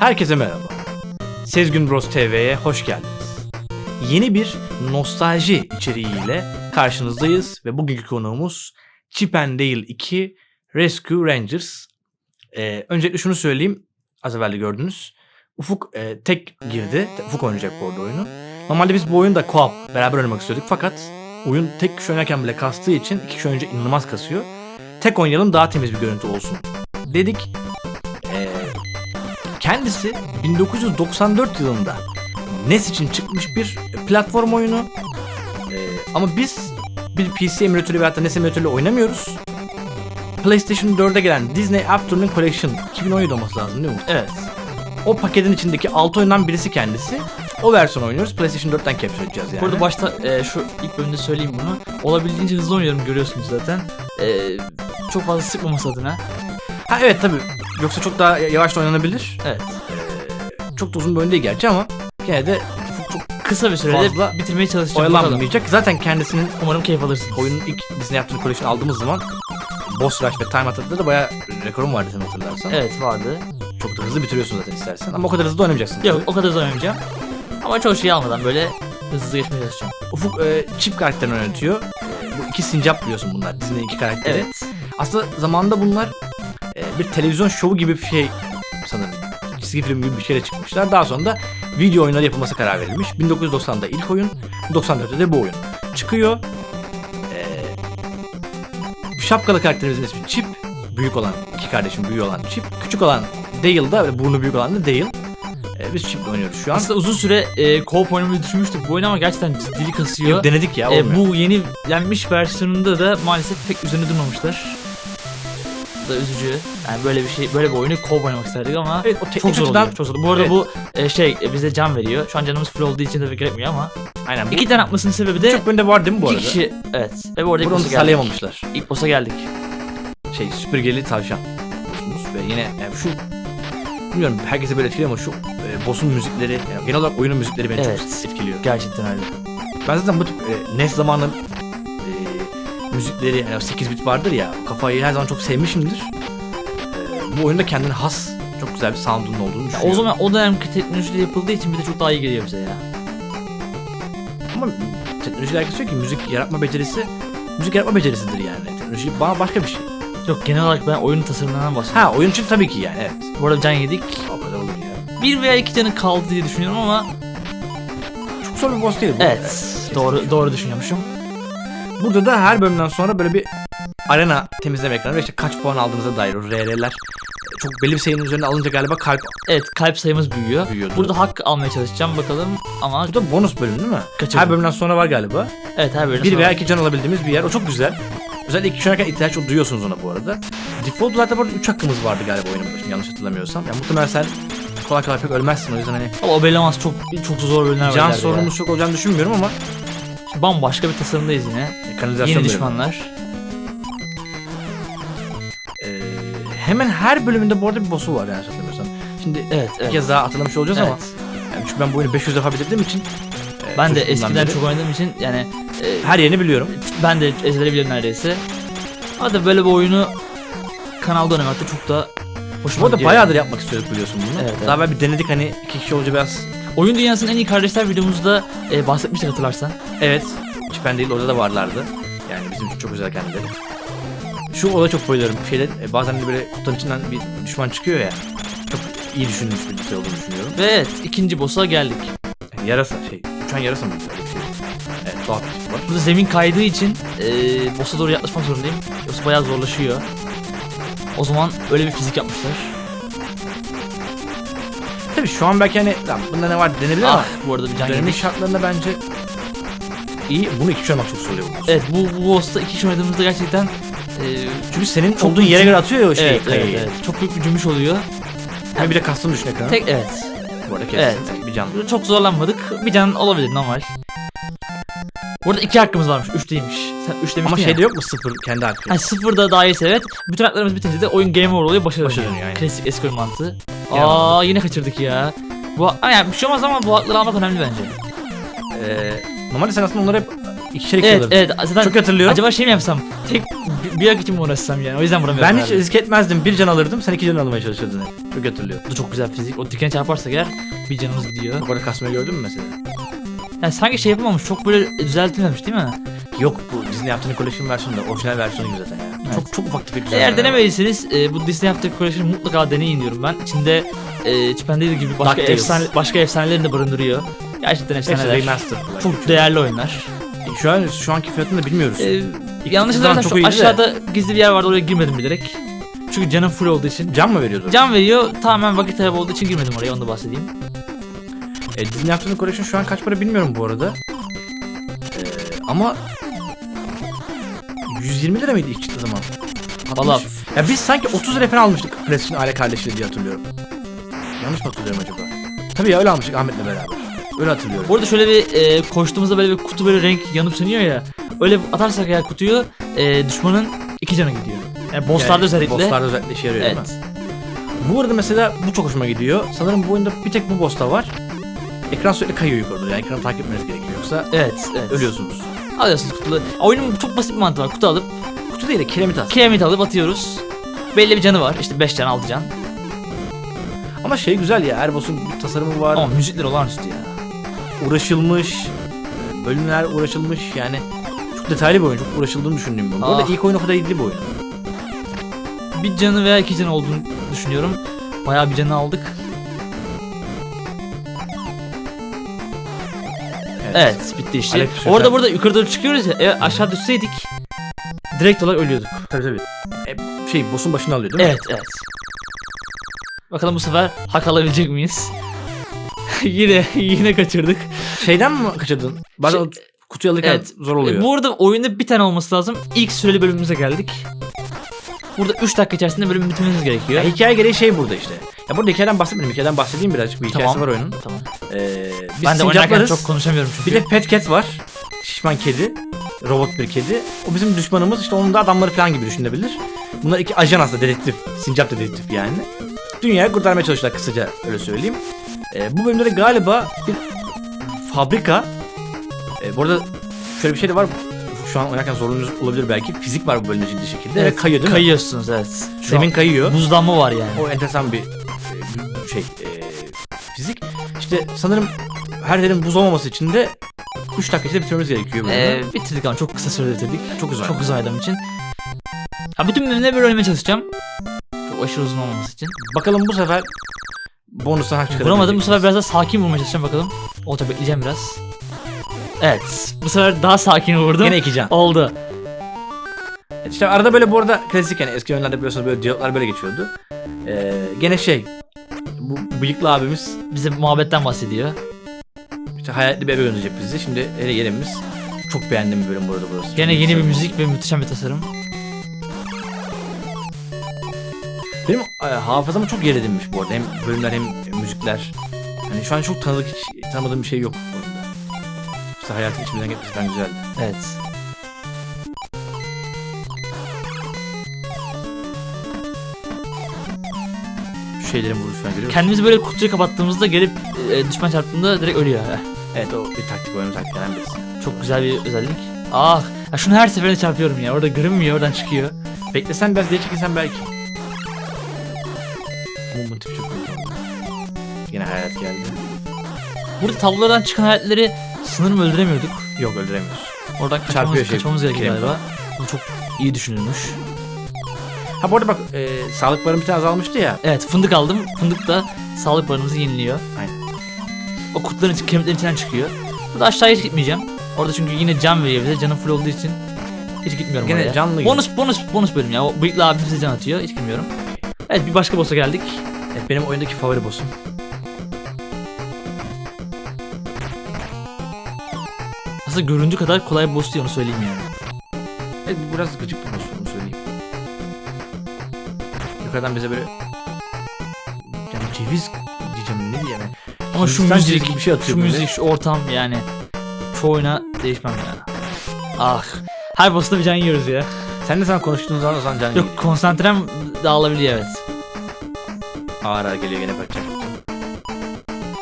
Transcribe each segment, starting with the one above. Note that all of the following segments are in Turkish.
Herkese merhaba. Sezgün Bros TV'ye hoş geldiniz. Yeni bir nostalji içeriğiyle karşınızdayız ve bugünkü konuğumuz Chip and Dale 2 Rescue Rangers. Ee, öncelikle şunu söyleyeyim. Az evvel de gördünüz. Ufuk e, tek girdi. Ufuk oynayacak bu arada oyunu. Normalde biz bu oyunda co-op beraber oynamak istiyorduk fakat oyun tek kişi oynarken bile kastığı için iki kişi oynayınca inanılmaz kasıyor. Tek oynayalım daha temiz bir görüntü olsun. Dedik. Kendisi 1994 yılında NES için çıkmış bir platform oyunu. Ee, ama biz bir PC emülatörü veya da NES emülatörüyle oynamıyoruz. PlayStation 4'e gelen Disney Afternoon Collection 2017 olması lazım değil mi? Evet. O paketin içindeki 6 oyundan birisi kendisi. O versiyon oynuyoruz. PlayStation 4'ten capture edeceğiz yani. Burada başta e, şu ilk bölümde söyleyeyim bunu. Olabildiğince hızlı oynuyorum görüyorsunuz zaten. E, çok fazla sıkmaması adına. Ha evet tabii. Yoksa çok daha yavaş da oynanabilir. Evet. Ee, çok da uzun bir oyun değil gerçi ama gene de Kısa bir sürede Fazla bitirmeye çalışacağım. Oyalanmayacak. Zaten kendisinin Umarım keyif alırsınız. oyunun ilk Disney Afternoon Collection aldığımız zaman Boss Rush ve Time Attack'ta da bayağı rekorum vardı sen hatırlarsan. Evet vardı. Çok da hızlı bitiriyorsun zaten istersen ama o kadar hızlı da oynamayacaksın. Yok o kadar hızlı oynamayacağım. Ama çok şey almadan böyle hızlı geçmeye çalışacağım. Ufuk e, Chip karakterini yönetiyor. E, bu iki sincap biliyorsun bunlar. Disney'in iki karakteri. Evet. Aslında zamanında bunlar bir televizyon şovu gibi bir şey sanırım. Çizgi film gibi bir şeyle çıkmışlar. Daha sonra da video oyunları yapılması karar verilmiş. 1990'da ilk oyun, 94'te de bu oyun çıkıyor. E, bu şapkalı karakterimizin ismi Chip. Büyük olan, iki kardeşim büyüğü olan Chip. Küçük olan Dale da burnu büyük olan da Dale. E, biz Chip'le oynuyoruz şu an. Aslında uzun süre e, co-op oynamayı düşünmüştük bu oyunu ama gerçekten dili kasıyor. Denedik ya E, olmuyor. bu yeni yenmiş versiyonunda da maalesef pek üzerine durmamışlar. Da üzücü. Yani böyle bir şey, böyle bir oyunu co-op oynamak isterdik ama Evet, o teknik çok zor açıdan- oluyor. Çok zor. Bu arada Evet. bu e, şey e, bize can veriyor. Şu an canımız full olduğu için tabii gerekmiyor ama Aynen. Bu iki tane atmasının sebebi de çok bölümde var değil mi bu iki arada? kişi evet. Ve bu arada ilk Bunu boss'a geldik. sağlayamamışlar. İlk boss'a geldik. şey süpürgeli tavşan ve yine yani şu bilmiyorum herkese böyle etkiliyor ama şu e, boss'un müzikleri yani genel olarak oyunun müzikleri beni Evet. çok etkiliyor. Gerçekten öyle. Ben zaten bu tip e, NES zamanı e, müzikleri yani 8 bit vardır ya kafayı her zaman çok sevmişimdir. E, bu oyunda kendine has çok güzel bir sound'un olduğunu Ya düşünüyorum. o zaman o dönemki teknolojiyle yapıldığı için bir de çok daha iyi geliyor bize ya. ama teknolojiyle alakası yok ki müzik yaratma becerisi müzik yaratma becerisidir yani. Teknoloji bana başka bir şey. Yok genel olarak ben oyunun tasarımlarından bahsediyorum. Ha oyun için tabii ki yani evet. Bu arada can yedik. O kadar olur ya. Bir veya iki canı kaldı diye düşünüyorum ama Çok zor bir boss değil bu. evet. Doğru doğru düşünüyormuşum. Burada da her bölümden sonra böyle bir arena temizleme ekranı ve işte kaç puan aldığınıza dair o RR'ler çok belli bir sayının üzerine alınca galiba kalp Evet kalp sayımız büyüyor. büyüyordu. Burada hak almaya çalışacağım bakalım ama bu da bonus bölüm değil mi? Kaçırdım. Her bölümden sonra var galiba. evet her bölümde Bir sonra- veya iki can alabildiğimiz bir yer. O çok güzel. Özellikle iki kişi oynarken ihtiyaç duyuyorsunuz ona bu arada. Default zaten bu arada 3 hakkımız vardı galiba oyunun başında yanlış hatırlamıyorsam. Yani muhtemelen sen kolay kolay pek ölmezsin o yüzden hani Ama o Belamaz çok çok zor bölümler var. can ileride ya. sorunumuz çok olacağını düşünmüyorum ama Bambaşka bir tasarımdayız yine. kanalizasyon Yeni bölümü. düşmanlar. Ee, hemen her bölümünde bu arada bir boss'u var yani hatırlamıyorsam. Şimdi Evet bir evet. kez daha hatırlamış olacağız ama Evet. yani çünkü ben bu oyunu 500 defa bitirdiğim için e, Ben de çocukluğumdan eskiden beri çok oynadığım için yani e, her yerini biliyorum. ben de ezbere biliyorum neredeyse. Da böyle bir oyunu kanalda oynamak da çok da hoşuma Bu arada gidiyor. bayağıdır yapmak istiyorduk biliyorsun bunu. Evet, Daha evvel bir denedik hani iki kişi olunca biraz Oyun Dünyası'nın en iyi kardeşler videomuzda e, bahsetmiştik hatırlarsan. evet Çipen değil orada da varlardı. Yani bizim çok özel kendileri. Şu olaya çok bayılıyorum. Şeyler, e, bazen de böyle kutunun içinden bir düşman çıkıyor ya. Çok iyi düşünülmüş bir şey olduğunu düşünüyorum. Ve evet ikinci boss'a geldik. Yani yarasa şey, uçan yarasa mı? Evet, bir şey var. Burada zemin kaydığı için e, boss'a doğru yaklaşmak zorundayım. Yoksa bayağı zorlaşıyor. O zaman öyle bir fizik yapmışlar. Tabii şu an belki hani lan bunda ne var denebilir ama Ah bu arada bir can dönemin yedik. şartlarında bence iyi. Bunu iki kişi oynamak çok zor oluyor. bu. Evet bu, bu boss'ta iki kişi oynadığımızda gerçekten e, Çünkü senin Çok olduğun yere büyük- göre atıyor ya o şeyi. evet, evet, kayayı. evet, çok büyük bir cümbüş oluyor. Hem bir de kastım düşün. Tek evet. Bu arada kestim. Evet. Bir can. Çok zorlanmadık. Bir can olabilir normal. Burada iki hakkımız varmış. Üç değilmiş. Sen üç demiştin Ama ya. şeyde yok mu sıfır kendi hakkı? Ha sıfırda daha iyiyse evet. Bütün haklarımız bitince de oyun game over oluyor. Başarılı yani. Klasik eski oyun mantığı. Yine Aa yine kaçırdık ya. Bu ha, yani bir şey olmaz ama bu hakları almak önemli bence. Ee, normalde sen aslında onları hep ikişer iki Evet alırdım. evet zaten Çok hatırlıyorum. acaba şey mi yapsam? Tek bir, bir yak için mi uğraşsam yani? O yüzden vuramıyorum. ben hiç risk etmezdim. Bir can alırdım. Sen iki can almaya çalışırdın. hep. Çok hatırlıyorum. Bu da çok güzel fizik. O dikene çarparsak eğer bir canımız gidiyor. Bak orada kasmayı gördün mü mesela? Yani sanki şey yapamamış. Çok böyle düzeltilmemiş değil mi? Yok bu Disney yaptığın collection versiyonu da orijinal versiyonu gibi zaten ya. Evet. Çok çok ufak tefek Eğer denemediyseniz e, bu Disney After Collection'ı mutlaka deneyin diyorum ben. İçinde e, Chipendale gibi başka DuckTales. efsane başka efsanelerini de barındırıyor. Gerçekten efsaneler. remaster. Çok değerli oyunlar. Şu an şu anki fiyatını da bilmiyoruz. E, yanlış hatırlamıyorsam iyiydi de. aşağıda gizli bir yer vardı oraya girmedim bilerek. Çünkü canım full olduğu için. Can mı veriyordu? Can veriyor tamamen vakit kaybı olduğu için girmedim oraya onu da bahsedeyim. E, Disney yaptığın collection şu an kaç para bilmiyorum bu arada. E, ama 120 lira mıydı ilk çıktığı zaman? Valla 60. Ya biz sanki 30 lira falan almıştık PlayStation aile kardeşleri diye hatırlıyorum. Yanlış mı hatırlıyorum acaba? Tabii ya öyle almıştık Ahmet'le beraber. Öyle hatırlıyorum. Bu arada şöyle bir e, koştuğumuzda böyle bir kutu böyle renk yanıp sönüyor ya. Öyle atarsak eğer kutuyu e, düşmanın iki canı gidiyor. Yani bosslarda Yani özellikle. Bosslarda özellikle işe yarıyor Evet. değil mi? Bu arada mesela bu çok hoşuma gidiyor. Sanırım bu oyunda bir tek bu boss'ta var. Ekran sürekli kayıyor yukarı doğru. Yani ekranı takip etmeniz gerekiyor yoksa Evet, evet. ölüyorsunuz. Alıyorsunuz kutulu. Oyunun çok basit bir mantığı var. Kutu alıp, Kutu değil de kiremit aslında. kiremit alıp atıyoruz. Belli bir canı var. İşte 5 can, 6 can. Ama şey güzel ya. Her boss'un bir tasarımı var. Ama müzikler olağanüstü ya. Uğraşılmış. Bölümler uğraşılmış. Yani çok detaylı bir oyun. Çok uğraşıldığını düşündüğüm bir oyun. Bu arada Ah. ilk oyun o kadar değil bu oyun. Bir canı veya iki canı olduğunu düşünüyorum. Bayağı bir canı aldık. Evet, bitti işte. Aleykümselam. Orada burada yukarı doğru çıkıyoruz ya. Eğer aşağı düşseydik direkt olarak ölüyorduk. Tabii tabii. E, şey boss'un başını alıyor değil mi? Evet, evet. Bakalım bu sefer hak alabilecek miyiz? yine yine kaçırdık. Şeyden mi kaçırdın? Bazen Şey- kutuyu alırken Evet. zor oluyor. E, Bu arada oyunda bir tane olması lazım. İlk süreli bölümümüze geldik. Burada 3 dakika içerisinde bölüm bitirmemiz gerekiyor. Ya hikaye gereği şey burada işte. Ya burada hikayeden bahsetmedim. Hikayeden bahsedeyim birazcık. Bir hikayesi Tamam. var oyunun. Tamam. Ee, biz ben de oynarken çok konuşamıyorum çünkü. Bir de Pet Cat var. Şişman kedi. Robot bir kedi. O bizim düşmanımız. İşte onun da adamları falan gibi düşünülebilir. Bunlar iki ajan aslında dedektif. Sincap dedektif yani. Dünyayı kurtarmaya çalışıyorlar kısaca öyle söyleyeyim. Ee, bu bölümde de galiba bir fabrika. Ee, bu arada şöyle bir şey de var. Şu an oynarken zorluğunuz olabilir belki. Fizik var bu bölümde ciddi şekilde. Evet, Ve kayıyor değil mi? Kayıyorsunuz evet. Şu Zemin an kayıyor. buzlanma var yani. O enteresan bir e, şey e, fizik. İşte sanırım her yerin buz olmaması için de 3 dakika içinde bitirmemiz gerekiyor. Ee, bitirdik ama çok kısa sürede bitirdik. Çok uzun. Çok uzun adam için. Ha, bütün bölümleri böyle oynamaya çalışacağım. Çok aşırı uzun olmaması için. Bakalım bu sefer bonustan hak çıkarabilecek Vuramadım bu sefer biraz daha sakin vurmaya çalışacağım bakalım. Olacak bekleyeceğim biraz. Evet bu sefer daha sakin vurdum. Yine iki can. Oldu. İşte arada böyle bu arada klasik yani eski oyunlarda biliyorsunuz böyle diyaloglar böyle geçiyordu. Ee, gene şey bu bıyıklı abimiz Bize muhabbetten bahsediyor. işte hayaletli bir eve gönderecek bizi. Şimdi hele yerimiz. Çok beğendim bir bölüm bu arada burası. Gene yeni bir müzik ve muhteşem bir tasarım. Benim e, hafızama çok yer edinmiş bu arada. Hem bölümler hem müzikler. Hani şu an çok tanıdık hiç tanımadığım bir şey yok bu oyunda. İşte hayatın içimizden gerçekten güzeldi. Evet. Şu şeylerin vuruşu falan görüyor musun? Kendimizi böyle kutuyu kapattığımızda gelip e, düşman çarptığında direkt ölüyor. Evet o bir taktik oyunun taktiklerinden birisi. Çok güzel bir özellik. Ah, ya şunu her seferinde çarpıyorum ya. Orada görünmüyor, oradan çıkıyor. Beklesen biraz geri çekilsen belki. Bu tip çok iyi. Yine hayalet geldi. Burada tablolardan çıkan hayaletleri sanırım öldüremiyorduk. Yok öldüremiyoruz. Oradan kaçmamız, şey, kaçmamız gerekiyor galiba. Bu çok iyi düşünülmüş. Ha bu arada bak e, sağlık barım bir tane azalmıştı ya. Evet fındık aldım. Fındık da sağlık barımızı yeniliyor. Aynen. O kutuların kemiklerin içinden çıkıyor. Burada aşağıya hiç gitmeyeceğim. Orada çünkü yine can veriyor bize. Canım full olduğu için hiç gitmiyorum Gene oraya. canlı gibi. bonus bonus bonus bölüm ya. O bıyıklı abim bize can atıyor. Hiç gitmiyorum. Evet bir başka boss'a geldik. Evet, benim oyundaki favori boss'um. Aslında göründüğü kadar kolay bir boss değil onu söyleyeyim yani. Evet bu biraz gıcık bir boss onu söyleyeyim. Yukarıdan bize böyle yani ceviz diyeceğim ne diyeyim yani. Ama şu müzik, bir şey atıyor şu böyle. müzik, şu ortam yani. Şu oyuna değişmem ya. Ah. Her boss'ta bir can yiyoruz ya. Sen de sana konuştuğun zaman o zaman can Yok konsantrem dağılabiliyor evet. ağır ağır geliyor gene bakacak.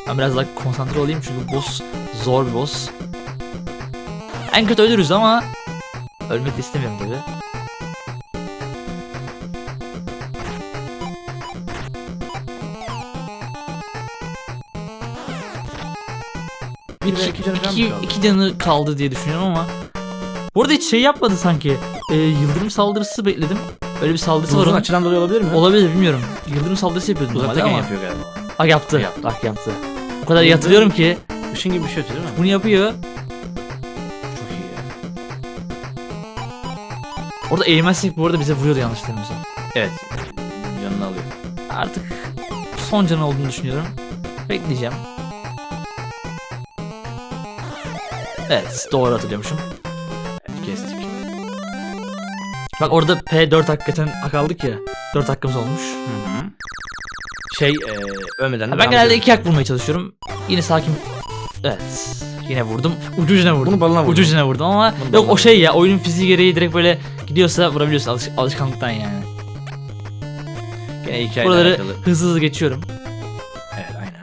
Ben biraz daha konsantre olayım çünkü boss zor bir boss. En kötü ölürüz ama ölmek de istemiyorum tabi. İki, iki canı iki, canı kaldı diye düşünüyorum ama Bu arada hiç şey yapmadı sanki ee, Yıldırım saldırısı bekledim Öyle bir saldırısı var Uzun onun açıdan dolayı olabilir mi? Olabilir bilmiyorum Yıldırım saldırısı yapıyordu normalde ama yapıyor galiba. Bak yaptı. Yaptı. Bak yaptı. O kadar iyi hatırlıyorum ki Işın gibi bir şey atıyor değil mi? bunu yapıyor. Orada eğilmezsek bu arada bize vuruyordu yanlış hatırlamıyorsam. Evet. Yanına alıyor. Artık son canı olduğunu düşünüyorum. Bekleyeceğim. Evet doğru hatırlıyormuşum. Evet, kestik. Bak orada P4 hakikaten hak aldık ya. 4 hakkımız olmuş. Hı hı. Şey e, ölmeden de ben genelde. 2 hak bulmaya çalışıyorum. Yine sakin. Evet. Yine vurdum. Ucu ucuna vurdum. Bunu balına vurdum. Ucu ucuna vurdum ama Bunu yok balına o şey ya oyunun fiziği gereği direkt böyle gidiyorsa vurabiliyorsun alış- alışkanlıktan yani. Gene hikayeyle Buraları alakalı. hızlı hızlı geçiyorum. Evet aynen.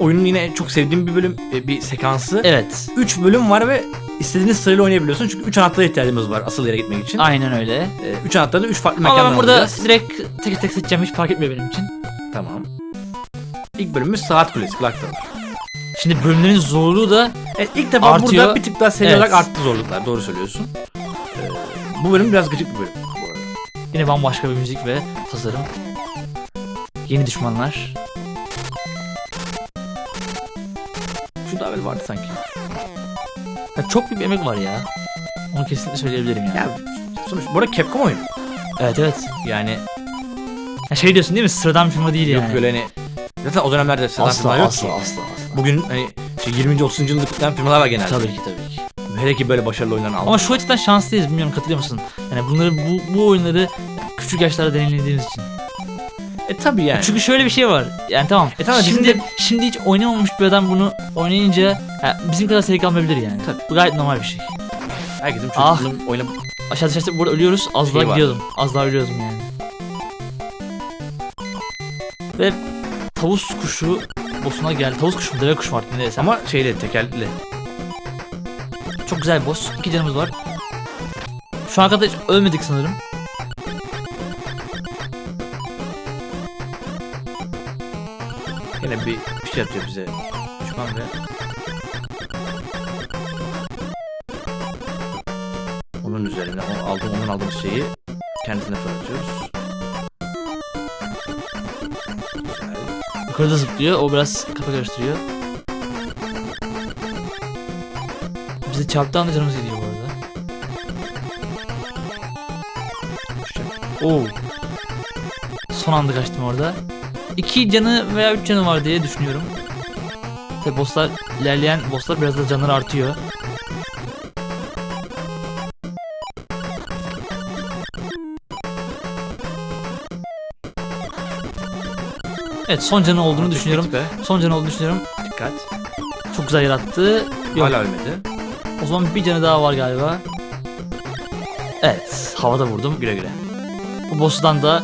Oyunun yine çok sevdiğim bir bölüm, e, bir sekansı. Evet. 3 bölüm var ve istediğiniz sırayla oynayabiliyorsun. Çünkü 3 anahtara ihtiyacımız var asıl yere gitmek için. Aynen öyle. 3 anahtarı 3 farklı Ama mekandan ben burada alacağız. direkt tek tek seçeceğim hiç fark etmiyor benim için. Tamam. İlk bölümümüz Saat Kulesi, Clock Tower. Şimdi bölümlerin zorluğu da Evet ilk defa Artıyor. burada bir tık daha seri Evet. olarak arttı zorluklar. Doğru söylüyorsun. Ee, bu bölüm biraz gıcık bir bölüm bu arada. yine bambaşka bir müzik ve tasarım. Yeni düşmanlar. Şu da evvel vardı sanki. Ya çok büyük bir emek var ya. Onu kesinlikle söyleyebilirim yani. Ya sonuç bu arada Capcom oyunu. Evet evet. Yani Ya şey diyorsun değil mi? Sıradan bir firma değil yok yani. böyle hani zaten o dönemlerde asla, yok asla, ki. asla asla Bugün hani şey 20. 30. yılını kutlayan firmalar var genelde. Tabii ki tabii ki. Hele ki böyle başarılı oyunların aldı. Ama şu açıdan şanslıyız bilmiyorum katılıyor musun? Yani bunları bu, bu oyunları küçük yaşlarda deneyimlediğimiz için. e tabi yani. Çünkü şöyle bir şey var. Yani tamam. E tamam, bizim şimdi de- şimdi hiç oynamamış bir adam bunu oynayınca ya bizim kadar zevk almayabilir yani. Tabii. Bu gayet normal bir şey. herkesin Ah. çocukluğunun oyna Aşağıda aşağıda burada ölüyoruz. Az Şey daha var. gidiyordum. Az daha ölüyordum yani. Ve tavus kuşu boss'una geldi. Tavus kuşu mu? Deve kuşu mu artık ne desem. ama şeyle tekerlekli. Çok güzel boss. İki canımız var. Şu ana kadar hiç ölmedik sanırım. Yine bir şey atıyor bize. Düşman ve onun üzerine o aldığım ondan aldığımız şeyi kendisine fırlatıyoruz. Yukarıda zıplıyor. O biraz kafa karıştırıyor. Bize çarptığı anda canımız gidiyor bu arada. Oo. Son anda kaçtım orada. İki canı veya üç canı var diye düşünüyorum. Tabi bosslar ilerleyen bosslar biraz da canları artıyor. Evet son canı olduğunu düşünüyorum. Be. Son canı olduğunu düşünüyorum. Dikkat. Çok güzel yarattı. Yok. Hala ölmedi. O zaman bir canı daha var galiba. Evet, havada vurdum. Güle güle. Bu boss'tan da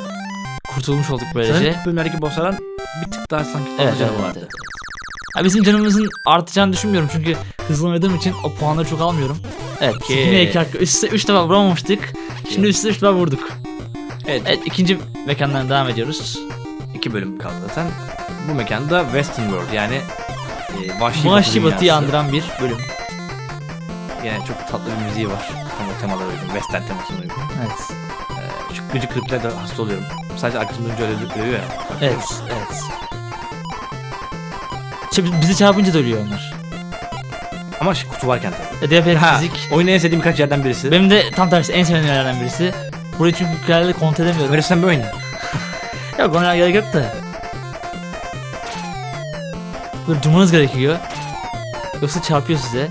kurtulmuş olduk böylece. Sanırım bölümlerdeki bosslardan bir tık daha sanki fazla Evet, canı evet, vardı. evet. Ya bizim canımızın artacağını düşünmüyorum çünkü hızlı oynadığım için o puanları çok almıyorum. Evet, Peki. yine iki hakkı. Üç defa vuramamıştık. Şimdi üstte üç defa vurduk. Evet. Evet, ikinci mekandan devam ediyoruz. İki bölüm kaldı zaten. Bu mekanda Western World yani e, vahşi, Vahşi Batı Batı'yı andıran bir bölüm. Yani çok tatlı bir müziği var. Ama temalara uygun. Western temasına uygun. Evet. Ee, şu gıcık klipler de hasta oluyorum. Sadece arkasında duyunca öyle ölüyor ya. Evet, evet. Bi- bizi çarpınca da ölüyor onlar. Ama şu kutu varken tabii. E, diğer Ha, fizik. oyunun en sevdiğim birkaç yerden birisi. Benim de tam tersi en sevdiğim yerlerden birisi. Burayı çünkü hikayede kontrol edemiyorum. Öğretsen bir oyun. Yok ona gerek yok da. Böyle durmanız gerekiyor. Yoksa çarpıyor size.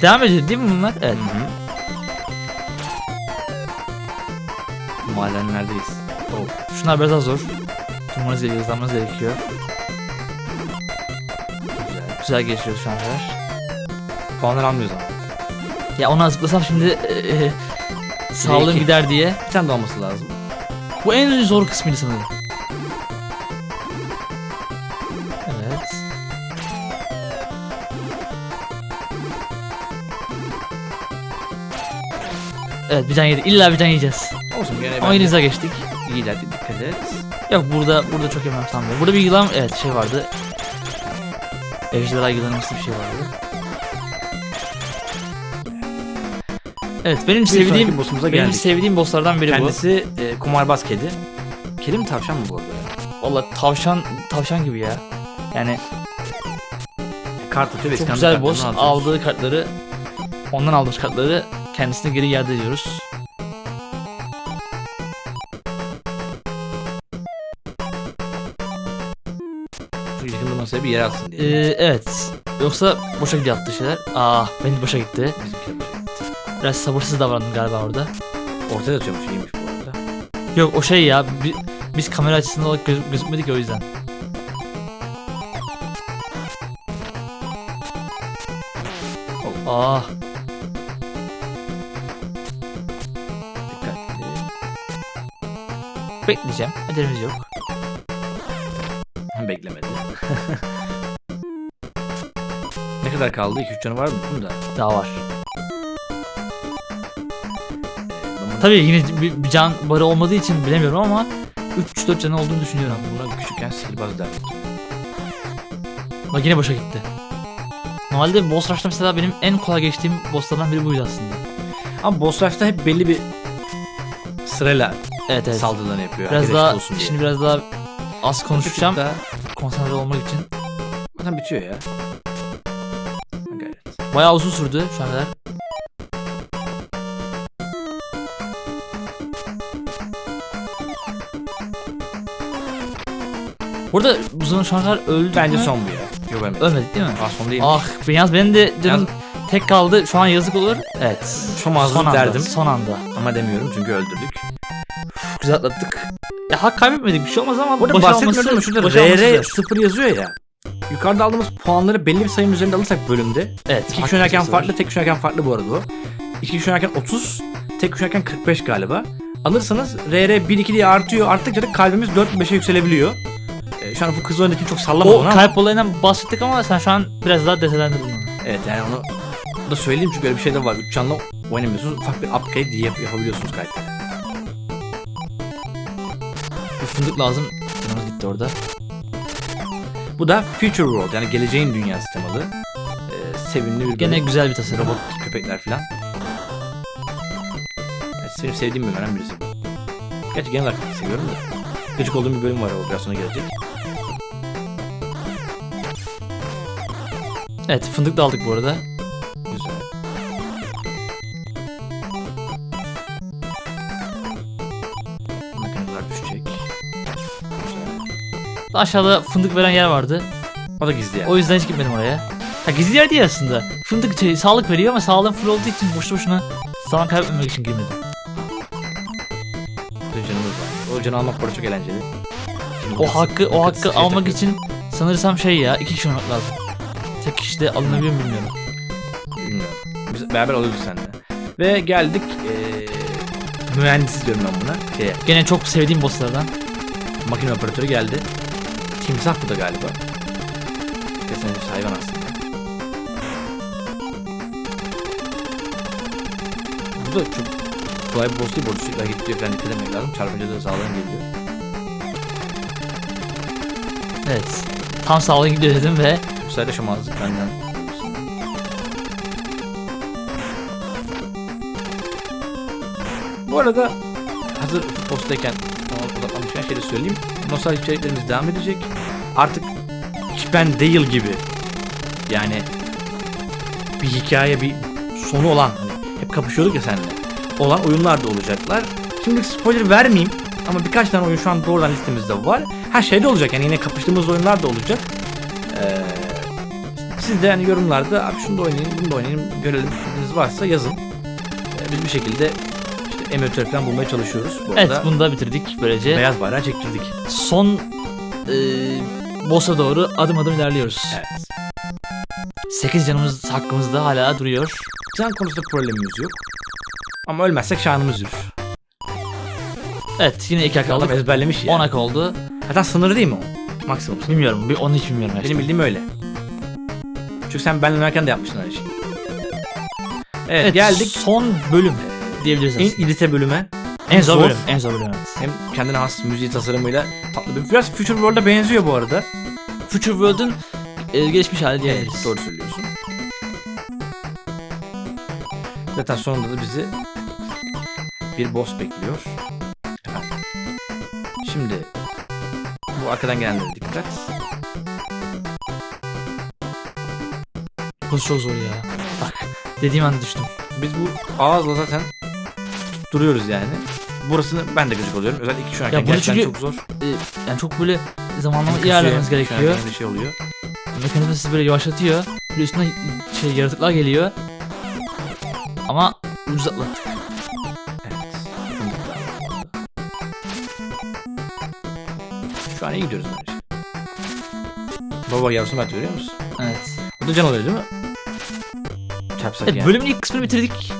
Devam ediyor değil mi bunlar? Evet. Hı hı. Madenlerdeyiz. Oh. Şunlar biraz daha zor. Durmanız gerekiyor, hızlanmanız gerekiyor. Güzel. Güzel geçiyor şu ana kadar. Puanlar almıyoruz ama. Ya ona zıplasam şimdi eee sağlığım iki. gider diye. Bir tane de olması lazım. Bu en zor kısmıydı sanırım. Evet. Bir tane yedik. İlla bir tane yiyeceğiz. Olsun gene Ama yine geçtik. İyi ilerledik dikkat et. Yok burada burada çok yemem sanmıyorum. Burada bir yılan evet şey vardı. Ejderha yılanımsı bir şey vardı. Evet benim sevdiğim benim geldik. sevdiğim bosslardan biri Kendisi e, kumarbaz kedi. Kedi mi tavşan mı bu arada? bu. Valla tavşan tavşan gibi ya. Yani Kart atıyor çok güzel boss. Aldığı kartları ondan aldığımız kartları kendisine geri iade ediyoruz. Yakında masaya bir yer alsın diye. Ee, evet. Yoksa boşa gidiyor attığı şeyler. Ah benim boşa gitti. Böyle. Biraz sabırsız davrandım galiba orada. Ortaya atıyormuş iyiymiş bu arada. Yok o şey ya bi- biz kamera açısından olarak göz- gözükmedik ya o yüzden. Ah Dikkatli. bekleyeceğim. Acelemiz yok. Beklemedi. ne kadar kaldı? 2-3 canı var mı bunda? Daha var. Tabii yine bir, bir can barı olmadığı için bilemiyorum ama 3-4 canı olduğunu düşünüyorum. Buna küçükken sihirbaz derdik. Bak yine boşa gitti. Normalde boss rush'ta mesela benim en kolay geçtiğim bosslardan biri buydu aslında. Ama boss rush'ta hep belli bir sırayla Evet evet. saldırılarını yapıyor. Biraz daha şimdi biraz daha az konuşacağım. Da Konsantre olmak için. zaten bitiyor ya. Bayağı uzun sürdü şu ana kadar. Burada bu zaman şu ana kadar öldü Bence mü? son bu ya. Yok ölmedi. Ölmedik değil mi? Ah son değil. Ah ben yalnız benim de canım tek kaldı. Şu an yazık olur. Evet. Şu mazlum son derdim. Son anda. Ama demiyorum çünkü öldürdük. Çok güzel atlattık. Ya hak kaybetmedik bir şey olmaz ama Burada bahsetmiyorum alması- ama şurada RR güzel. 0 yazıyor ya. Yukarıda aldığımız puanları belli bir sayım üzerinde alırsak bölümde. Evet. İki kişi oynarken farklı, tek kişi oynarken farklı bu arada o. İki kişi oynarken 30, tek kişi oynarken 45 galiba. Alırsanız RR 1-2 diye artıyor. Arttıkça da kalbimiz 4-5'e yükselebiliyor. Ee, şu an bu kız için çok sallamadım O ama. kalp olayından bahsettik ama sen şu an biraz daha detaylandırdın onu. Evet yani onu da söyleyeyim çünkü öyle bir şey de var. 3 canlı oynamıyorsunuz. Ufak bir upgrade yap- yapabiliyorsunuz karakteri. Bir fındık lazım. Canımız gitti orada. Bu da Future World yani geleceğin dünyası temalı. Ee, sevimli bir Gene bölüm. güzel bir tasarım. robot köpekler falan. Evet, benim sevdiğim bölümlerden birisi bu. Gerçi genel olarak seviyorum da. Gıcık olduğum bir bölüm var o biraz sonra gelecek. Evet fındık da aldık bu arada. Güzel. Makineler düşecek. Güzel. Aşağıda fındık veren yer vardı. O da gizli yani. O yüzden hiç gitmedim oraya. Ha gizli yer değil aslında. Fındık şey, sağlık veriyor ama sağlığım full olduğu için boşu boşuna zaman kaybetmemek için girmedim. Burada canımız var. O canı almak burada çok eğlenceli. Şimdi O hakkı o hakkı şey almak için sanırsam şey ya iki kişi olmak lazım. De alınabiliyor mu bilmiyorum. Bilmiyorum. Biz beraber alıyorduk seninle. Ve geldik eee mühendis diyorum ben buna. Şeye, Gene çok sevdiğim bosslardan. makine operatörü geldi. Timsah bu da galiba. Bir hayvan aslında. Bu da çok kolay bir boss değil. Burada sürekli ediyor falan dikkat etmek lazım. Çarpınca da sağlam geliyor. Evet. Tam sağlığa gidiyor dedim ve Sefer de şomazlık benden. Bu arada hazır futbolstayken ona odaklanmışken şey de söyleyeyim. Nostalji içeriklerimiz devam edecek. Artık Chip değil gibi yani bir hikaye bir sonu olan hani hep kapışıyorduk ya seninle olan oyunlar da olacaklar. Şimdi spoiler vermeyeyim ama birkaç tane oyun şu an doğrudan listemizde var. Her şey de olacak yani yine kapıştığımız oyunlar da olacak. Siz de yani yorumlarda abi şunu da oynayın, bunu da oynayın, görelim fikriniz varsa yazın. Ee, biz bir şekilde işte emülatör falan bulmaya çalışıyoruz. Bu evet arada bunu da bitirdik böylece. beyaz bayrağı çektirdik. Son e, boss'a doğru adım adım ilerliyoruz. Evet. 8 canımız hakkımızda hala duruyor. Can konusunda problemimiz yok. Ama ölmezsek şanımız yürür. Evet yine 2 hak Adam aldık. ezberlemiş ya. 10 hak oldu. Hatta sınırı değil mi o? Maksimum sınır. Bilmiyorum. Bir, onu hiç bilmiyorum. Benim gerçekten. bildiğim öyle. Çünkü sen benle oynarken de yapmıştın öyle şey. Evet, Evet geldik. Son bölüm. diyebiliriz En aslında. irite bölüme En zor zor. bölüm. En zor bölüm evet. hem kendine has müziği tasarımıyla tatlı bir. Biraz Future World'a benziyor bu arada. Future World'un e, gelişmiş hali Evet, diyebiliriz. doğru söylüyorsun. Zaten sonunda da bizi bir boss bekliyor. Şimdi bu arkadan gelenlere dikkat. Burası çok zor ya. Bak dediğim anda düştüm. Biz bu ağızla zaten duruyoruz yani. Burasını ben de gıcık oluyorum. Özellikle şu an Ya bunu gerçekten çünkü- çok zor. E, yani çok böyle zamanlama Kasıyor, ilerlememiz gerekiyor. yeni şey oluyor. Mekanizma sizi böyle yavaşlatıyor. Bir de üstüne şey yaratıklar geliyor. Ama ucuz atlattık. Evet. Şu an iyi gidiyoruz bence. Baba yavrusunu ben görüyor musun? Evet. Bu da can oluyor değil mi? Çarpsak Evet yani. bölümün ilk kısmını bitirdik.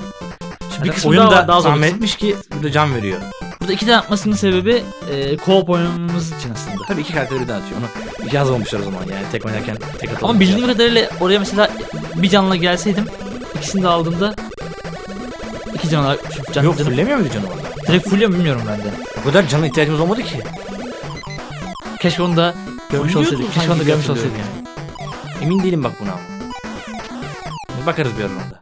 Şimdi bir kısmı daha, daha zor. etmiş ki burada can veriyor. Burada iki tane atmasının sebebi e, co-op oynamamız için aslında. Tabii iki karakteri birden atıyor. Onu yazmamışlar o zaman yani tek oynarken tek atalım. Ama bildiğim kadarıyla oraya mesela bir canla gelseydim ikisini de aldığımda iki can olarak şu can, Yok canı, fullemiyor muydu canı orada? direkt fullüyor mu bilmiyorum ben de. O kadar cana ihtiyacımız olmadı ki. Keşke onu da görmüş Fullüyordu olsaydık. Keşke sanki onu da diye görmüş olsaydık. hatırlıyorum yani. Emin değilim bak buna ama. Bakarız bir ara onda.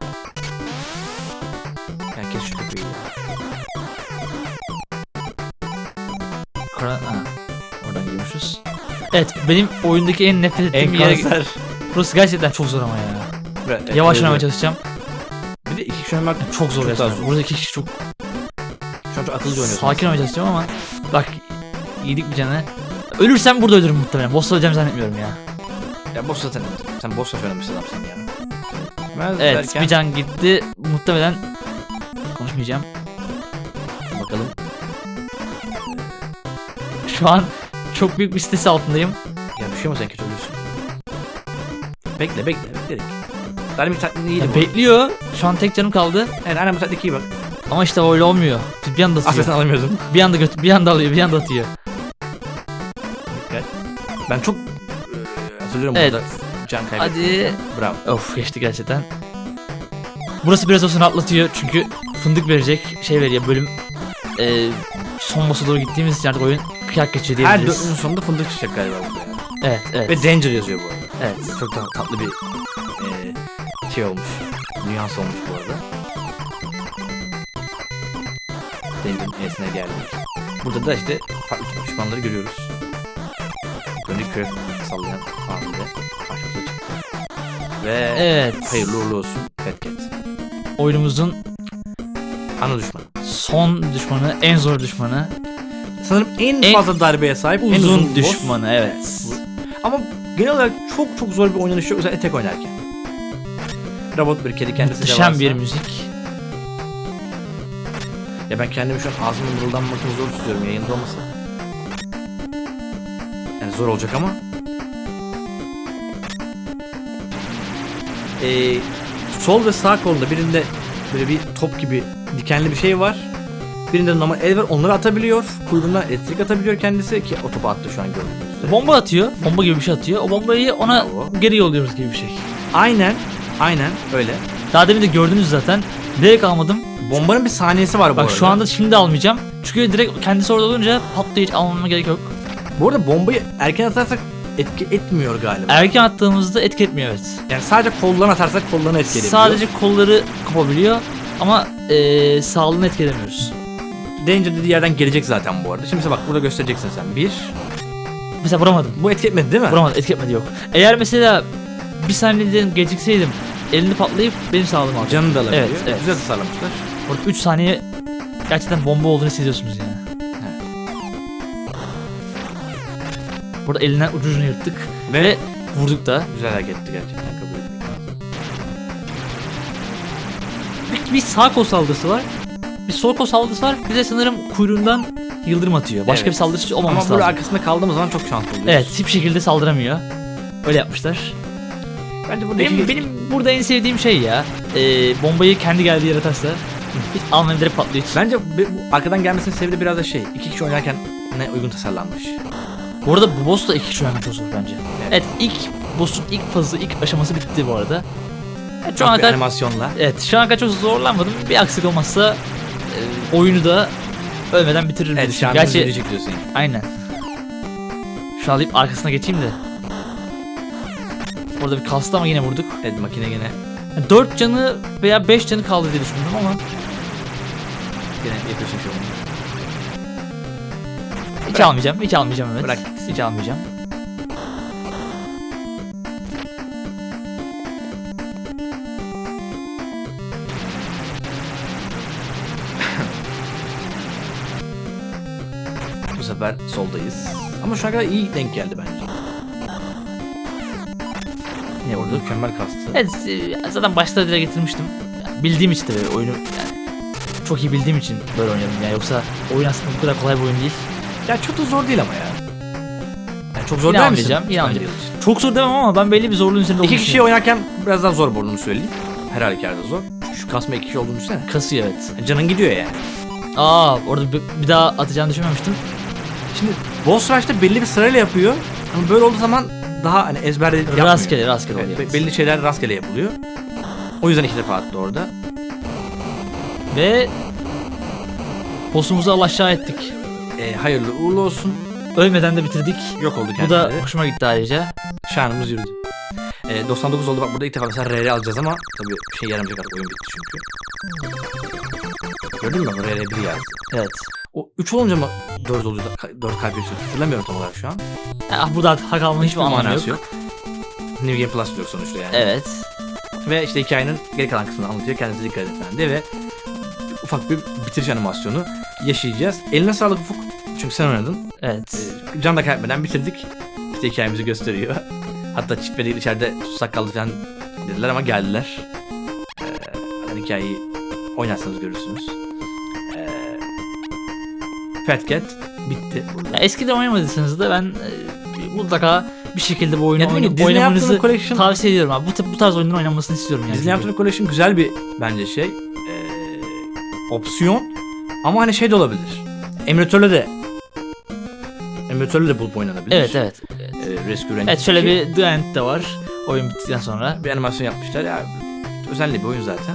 Herkes şu köpeği ya. Kara... Ha, oradan gidiyormuşuz. Evet benim oyundaki en nefret ettiğim En yer... kanser. Burası gerçekten çok zor ama ya. Ve- Yavaş evet, oynamaya evet. çalışacağım. Bir de iki kişi oynamak Çok zor Çok gerçekten. Burada iki kişi çok şu an çok akıllıca oynuyorsun. sakin oynamaya çalışacağım ama bak yedik bir canı. Ölürsem burada ölürüm muhtemelen. Boss öleceğim zannetmiyorum ya. Ya boss zaten sen boss zaten oynamış adamsın ya. Ben Evet derken- bir can gitti. Muhtemelen konuşmayacağım. Bakalım. Şu an çok büyük bir stres altındayım. Ya bir şey mi sen kötü ölürsün? Bekle bekle bekle. Benim bir taklidi iyiydi Ya bu. bekliyor. Şu an tek canım kaldı. Evet aynen bu taktik iyi bak. Ama işte öyle olmuyor. Bir anda atıyor. Aslında alamıyordum. Bir anda götü, bir anda alıyor, bir anda atıyor. Ben çok e, hatırlıyorum Evet. burada can kaybettim. Hadi. Bravo. Of geçti gerçekten. Burası biraz olsun atlatıyor çünkü fındık verecek şey veriyor bölüm. Ee, son boss'a doğru gittiğimiz için artık oyun kıyak geçiyor Her diyebiliriz. dörtlünün sonunda fındık çıkacak galiba burada yani. Evet evet. Ve Danger yazıyor bu arada. evet. Çok da tatlı bir e, şey olmuş. Nüans olmuş bu arada. Danger'ın E'sine geldik. Burada da işte farklı düşmanları görüyoruz. Dönük kök sallayan çıktı. Ve Evet. hayırlı uğurlu olsun Fat Cat. Oyunumuzun Ana düşman. son düşmanı, en zor düşmanı, Sanırım en, En fazla darbeye sahip, en uzun, uzun boss. düşmanı evet. Ama genel olarak çok çok zor bir oynanış yok özellikle tek oynarken. Robot bir kedi kendisi Muhteşem devasa. bir müzik. Ya ben kendimi şu an ağzımın mırıldanmasını zor tutuyorum yayında olmasa. Yani zor olacak ama. Ee, sol ve sağ kolunda birinde böyle bir top gibi dikenli bir şey var. Birinde normal el var onları atabiliyor. Kuyruğundan elektrik atabiliyor kendisi ki o topu attı şu an gördüğünüz üzere. Bomba atıyor, bomba gibi bir şey atıyor. O bombayı ona Bravo. geri yolluyoruz gibi bir şey. Aynen, aynen öyle. Daha demin de gördünüz zaten. Direkt almadım. Bombanın bir saniyesi var bu Bak arada. şu anda şimdi almayacağım. Çünkü direkt kendisi orada olunca pat diye hiç almama gerek yok. Bu arada bombayı erken atarsak etki etmiyor galiba. Erken attığımızda etki etmiyor evet. yani sadece kollarına atarsak kollarına etki edebiliyor. Sadece kolları kapabiliyor ama eee sağlığını etki edemiyoruz. Danger dediği yerden gelecek zaten bu arada. Şimdi mesela bak burada göstereceksin sen. Bir. Mesela vuramadım. Bu etki etmedi değil mi? Vuramadım etki etmedi yok. Eğer mesela bir saniyeden gecikseydim elini patlayıp benim sağlığımı alacak. Canını da alabiliyor. Evet, evet. Güzel tasarlamışlar. Orada 3 saniye gerçekten bomba olduğunu hissediyorsunuz yani. Burada elinden ucunu yırttık Ve, ve vurduk da. güzel hareketti gerçekten kabul etmek lazım. Bir, bir sağ kol saldırısı var. Bir sol kol saldırısı var. Bir de sanırım kuyruğundan yıldırım atıyor. Başka Evet. bir saldırısı Ama olmaması burada lazım. arkasında kaldığımız zaman çok şanslı oluyoruz. Evet hiçbir şekilde saldıramıyor. Öyle yapmışlar. Bence burada Benim, benim burada en sevdiğim şey ya. e, bombayı kendi geldiği yere atarsa hiç almayıp direkt patlıyor. hiç. Bence bu arkadan gelmesinin sebebi biraz da şey. iki kişi oynarken ne uygun tasarlanmış. Bu arada bu boss da iki kişi çok zor bence. Evet ilk boss'un ilk fazı, ilk aşaması bitti bu arada. Evet, şu ana kadar, animasyonla. evet, şu ana kadar çok zorlanmadım. Bir aksilik olmazsa e, oyunu da ölmeden bitiririm Evet düşünüyorum. şarkımız Gerçi diyorsun. yani. aynen. Şu alayım arkasına geçeyim de. Orada bir kastı ama yine vurduk. Evet makine gene 4 canı veya 5 canı kaldı diye düşündüm ama gene yapıyorsun şu an. hiç almayacağım. Hiç almayacağım evet. Bırak. Hiç almayacağım. Bu sefer soldayız. Ama şu ana kadar iyi denk geldi bence. Ne vurduk? Mükemmel kastı. Evet e, zaten başta dile getirmiştim. Yani bildiğim için tabii oyunu yani çok iyi bildiğim için böyle oynadım yani yoksa oyun aslında bu kadar kolay bir oyun değil. Ya çok da zor değil ama ya. Çok zor değil misin? değil. Çok zor demem ama ben belli bir zorluğun üzerinde İki olduğunu kişi oynarken biraz daha zor burnunu söyleyeyim. Her halükarda zor. Çünkü şu kasma iki kişi olduğunu düşünsene. kasıyor evet. Yani Canın gidiyor yani. Aa orada bir, bir daha atacağını düşünmemiştim. Şimdi boss rush'ta belli bir sırayla yapıyor. Ama böyle olduğu zaman daha hani ezberde yapmıyor. Rastgele rastgele Evet, oluyor. be- belli şeyler rastgele yapılıyor. O yüzden iki defa attı orada. Ve boss'umuzu alaşağı ettik. Ee, hayırlı uğurlu olsun. Ölmeden de bitirdik. Yok oldu Bu da hoşuma gitti ayrıca. Şanımız yürüdü. Ee, 99 oldu bak burada ilk defa mesela RR alacağız ama tabii bir şey yaramayacak artık oyun bitti çünkü. Gördün mü bak RR 1 yazdı. Evet. O 3 olunca mı 4 oluyor? 4 kalp geçiyor. Hatırlamıyorum tam olarak şu an. Ah burada hak almanın hiçbir anlamı yok. manası yok. New Game Plus diyor sonuçta yani. Evet. Ve işte hikayenin geri kalan kısmını anlatıyor. Kendinize dikkat edin falan diye ve ufak bir bitiriş animasyonu yaşayacağız. Eline sağlık Ufuk. Çünkü sen oynadın. Evet. Ee, can da kaybetmeden bitirdik. İşte hikayemizi gösteriyor. Hatta çift değil içeride tutsak kaldı falan dediler ama geldiler. Ee, zaten hikayeyi oynarsanız görürsünüz. Ee, Fat Cat bitti. Ya eskiden oynamadıysanız da ben e, mutlaka bir şekilde bu oyunu Ya oynayıp Disney oynamanızı Collection, tavsiye ediyorum abi. Bu, bu tarz oyunların oynamasını istiyorum yani. Disney. Afternoon Collection güzel bir bence şey. Ee, opsiyon. Ama hani şey de olabilir. Emülatörle de Emülatörle de bulup oynanabilir. Evet evet. Ee, Rescue Rangers Evet şöyle 2. bir The End de var. Oyun bittikten sonra. bir animasyon yapmışlar. Ya özel bir oyun zaten.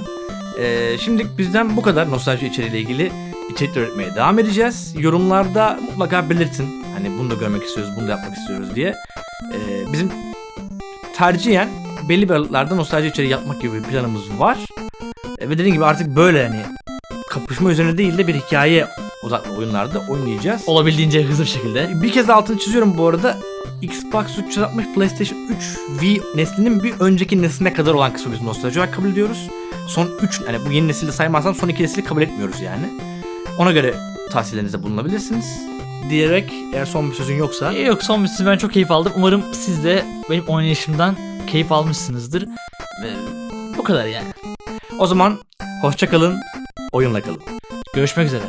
Ee, şimdilik bizden bu kadar nostalji içeriğiyle ilgili içerik üretmeye devam edeceğiz. Yorumlarda mutlaka belirtin. Hani bunu da görmek istiyoruz, bunu da yapmak istiyoruz diye. Ee, bizim tercihen belli bir aralıklarda nostalji içeriği yapmak gibi bir planımız var. Ee, ve dediğim gibi artık böyle hani kapışma üzerine değil de bir hikaye odaklı oyunlarda oynayacağız. Olabildiğince hızlı bir şekilde. Bir kez altını çiziyorum bu arada. Xbox 360, PlayStation 3, Wii neslinin bir önceki nesline kadar olan kısmı biz nostalji olarak kabul ediyoruz. Son 3, hani bu yeni nesilde saymazsam son 2 nesili kabul etmiyoruz yani. Ona göre tavsiyelerinizde bulunabilirsiniz. Diyerek eğer son bir sözün yoksa Ee, Yok son bir ben çok keyif aldım. Umarım siz de benim oynayışımdan keyif almışsınızdır. Ve bu kadar yani. o zaman hoşça kalın, oyunla kalın. Görüşmek üzere.